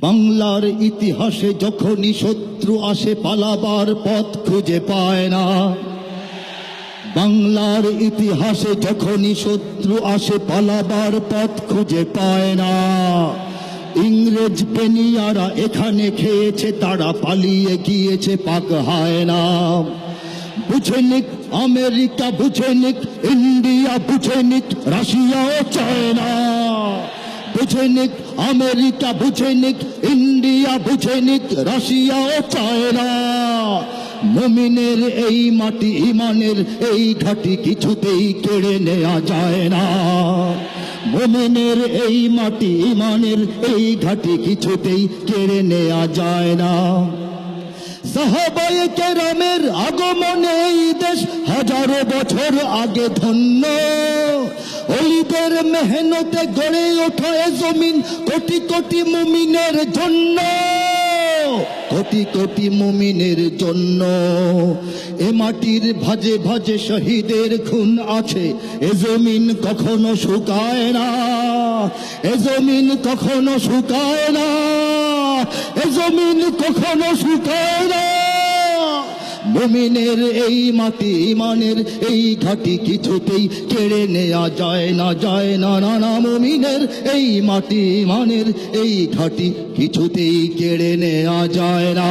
বাংলার ইতিহাসে যখনই শত্রু আসে পালাবার পথ খুঁজে পায় না। বাংলার ইতিহাসে যখনই শত্রু আসে পালাবার পথ খুঁজে পায় না। ইংরেজ পেনিয়ারা এখানে খেয়েছে, তারা পালিয়ে গিয়েছে, পাক হয় না। বুঝে নিক আমেরিকা, বুঝে নিক ইন্ডিয়া, বুঝে নিক রাশিয়া ও চায়না। বুঝে নিক আমেরিকা বুঝে নিক ইন্ডিয়া বুঝে নিক রাশিয়া ও চায়না। মমিনের এই মাটি ইমানের, এই ঘাটি কিছুতেই কেড়ে নেওয়া যায় না। মমিনের এই মাটি ইমানের, এই ঘাটি কিছুতেই কেড়ে নেওয়া যায় না। সাহাবায়ে কেরামের আগমনে এই দেশ হাজারো বছর আগে ধন্য। অলিদের মেহনতে গড়ে ওঠা এ জমিন কোটি কোটি মুমিনের জন্য। কোটি কোটি মুমিনের জন্য। এ মাটির ভাজে ভাজে শহীদের খুন আছে। এ জমিন কখনো শুকায় না। এ জমিন কখনো শুকায় না। এ জমিন কখনো শুকায় না। মুমিনের এই মাটি ইমানের এই ঘাটি কিছুতেই কেড়ে নেয়া যায় না যায় না না না। মুমিনের এই মাটি ইমানের এই ঘাটি কিছুতেই কেড়ে নেয়া যায় না।